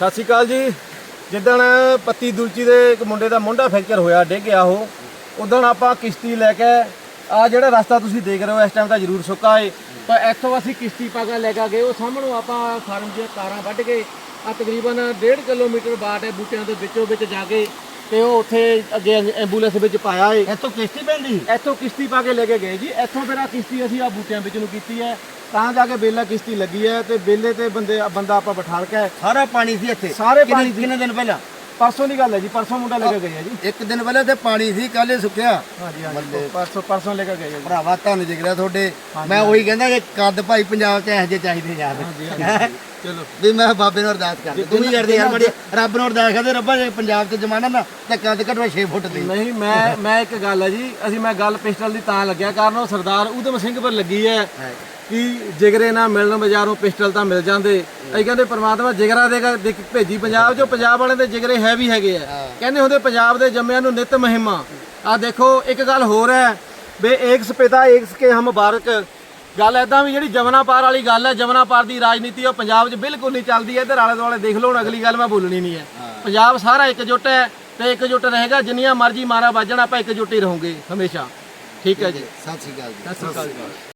ਸਤਿ ਸ਼੍ਰੀ ਅਕਾਲ ਜੀ। ਜਿੱਦਣ ਪੱਤੀ ਦੁਲਚੀ ਦੇ ਇੱਕ ਮੁੰਡੇ ਦਾ ਮੁੰਡਾ ਫ੍ਰੈਕਚਰ ਹੋਇਆ ਡਿੱਗ ਗਿਆ ਉਹ ਉਦੋਂ ਆਪਾਂ ਕਿਸ਼ਤੀ ਲੈ ਕੇ ਆ ਜਿਹੜਾ ਰਸਤਾ ਤੁਸੀਂ ਦੇਖ ਰਹੇ ਹੋ ਇਸ ਟਾਈਮ ਤਾਂ ਜ਼ਰੂਰ ਸੁੱਕਾ ਏ। ਤਾਂ ਇੱਥੋਂ ਅਸੀਂ ਕਿਸ਼ਤੀ ਪਾ ਕੇ ਲੈ ਕੇ ਗਏ ਉਹ ਸਾਹਮਣੋਂ ਆਪਾਂ ਫਾਰਮ ਦੀਆਂ ਤਾਰਾਂ ਵੱਢ ਕੇ ਆ ਤਕਰੀਬਨ 1.5 ਕਿਲੋਮੀਟਰ ਬਾਟ ਹੈ ਬੂਟਿਆਂ ਦੇ ਵਿੱਚੋਂ ਵਿੱਚ ਜਾ ਕੇ ਤੇ ਉਹ ਉੱਥੇ ਅੱਗੇ ਐਂਬੂਲੈਂਸ ਵਿੱਚ ਪਾਇਆ ਏ। ਇੱਥੋਂ ਕਿਸ਼ਤੀ ਪੈਂਦੀ? ਇੱਥੋਂ ਕਿਸ਼ਤੀ ਪਾ ਕੇ ਲੈ ਕੇ ਗਏ ਜੀ। ਇੱਥੋਂ ਫਿਰ ਆ ਕਿਸ਼ਤੀ ਅਸੀਂ ਆ ਬੂਟਿਆਂ ਵਿੱਚ ਨੂੰ ਕੀਤੀ ਹੈ। ਤਾਂ ਜਾ ਕੇ ਬੇਲਾ ਕਿਸ਼ਤੀ ਲੱਗੀ ਹੈ ਤੇ ਬੇਲੇ ਤੇ ਬੰਦੇ ਬੰਦਾ ਆਪਾਂ ਬਿਠਾ ਕੇ ਸਾਰਾ ਪਾਣੀ ਸੀ ਇੱਥੇ। ਸਾਰੇ ਕਿੰਨੇ- ਪਾਣੀ ਸੀ। ਕਿੰਨੇ ਦਿਨ ਪਹਿਲਾਂ? ਪਰਸੋਂ ਦੀ ਗੱਲ ਹੈ ਜੀ ਪਰਸੋਂ ਮੁੰਡਾ ਲੈ ਕੇ ਗਏ ਆ ਜੀ। ਇੱਕ ਦਿਨ ਪਹਿਲਾਂ ਤੇ ਪਾਣੀ ਸੀ ਕੱਲ ਸੁੱਕਿਆ। ਹਾਂਜੀ ਹਾਂਜੀ ਪਰਸੋਂ ਪਰਸੋਂ ਲੈ ਕੇ ਗਏ ਆ ਜੀ। ਭਰਾਵਾ ਤੁਹਾਨੂੰ ਜਿਗਰਾ ਤੁਹਾਡੇ। ਮੈਂ ਉਹੀ ਕਹਿੰਦਾ ਕਿ ਕੱਦ ਭਾਈ ਪੰਜਾਬ 'ਚ ਇਹੋ ਜਿਹੇ ਚਾਹੀਦੇ ਯਾਰ। ਚਲੋ। ਵੀ ਮੈਂ ਬਾਬੇ ਨੂੰ ਅਰਦਾਸ ਕਰਦਾ ਤੂੰ ਵੀ ਕਰਦੇ ਯਾਰ ਮਾੜੀ ਰੱਬ ਨੂੰ ਅਰਦਾਸ ਕਰਦੇ ਰੱਬਾ ਜੇ ਪੰਜਾਬ 'ਚ ਜਮਾਨਾ ਨਾ ਤੇ ਕੱਦ ਘਟਵਾ 6 ਫੁੱਟ ਦੀ ਨਹੀਂ ਮੈਂ ਮੈਂ ਇੱਕ ਗੱਲ ਹੈ ਜੀ ਅਸੀਂ ਮੈਂ ਗੱਲ ਪਿਸਟਲ ਦੀ ਤਾਂ ਲੱਗਿਆ ਕਾਰਨ ਉਹ ਸਰਦਾਰ ਊਧਮ ਸਿੰਘ ਪਰ ਲੱਗੀ ਹੈ ਕਿ ਜਿਗਰੇ ਨਾ ਮਿਲਣ ਬਾਜ਼ਾਰੋਂ ਪਿਸਟਲ ਤਾਂ ਮਿਲ ਜਾਂਦੇ। ਅਸੀਂ ਕਹਿੰਦੇ ਪ੍ਰਮਾਤਮਾ ਜਿਗਰਾ ਦੇਗਾ ਦੇ ਕੇ ਭੇਜੀ ਪੰਜਾਬ 'ਚੋਂ ਪੰਜਾਬ ਵਾਲਿਆਂ ਦੇ ਜਿਗਰੇ ਹੈ ਵੀ ਹੈਗੇ ਆ। ਕਹਿੰਦੇ ਹੁੰਦੇ ਪੰਜਾਬ ਦੇ ਜੰਮਿਆਂ ਨੂੰ ਨਿਤ ਮਹਿਮਾ। ਆ ਦੇਖੋ ਇੱਕ ਗੱਲ ਹੋਰ ਹੈ ਬੇ ਏਕਸ ਪਿਤਾ ਏਕਸ ਕੇ ਹਮ ਬਾਰਕ ਗੱਲ ਐਦਾਂ ਵੀ ਜਿਹੜੀ ਜਮਨਾ ਪਾਰ ਵਾਲੀ ਗੱਲ ਹੈ ਜਮਨਾ ਪਾਰ ਦੀ ਰਾਜਨੀਤੀ ਉਹ ਪੰਜਾਬ 'ਚ ਬਿਲਕੁਲ ਨਹੀਂ ਚੱਲਦੀ ਇੱਧਰ ਆਲੇ ਦੁਆਲੇ ਦੇਖ ਲਓ ਹੁਣ ਅਗਲੀ ਗੱਲ ਮੈਂ ਬੋਲਣੀ ਨਹੀਂ ਹੈ। ਪੰਜਾਬ ਸਾਰਾ ਇਕਜੁੱਟ ਹੈ ਤੇ ਇਕਜੁੱਟ ਰਹੇਗਾ ਜਿੰਨੀਆਂ ਮਰਜ਼ੀ ਮਾਰਾ ਵੱਜਣ ਆਪਾਂ ਇਕਜੁੱਟ ਹੀ ਰਹੋਗੇ ਹਮੇਸ਼ਾ। ਠੀਕ ਹੈ ਜੀ। ਸਤਿ ਸ਼੍ਰੀ ਅਕਾਲ ਜੀ। ਸਤਿ ਸ਼੍ਰੀ ਅਕਾਲ ਜੀ।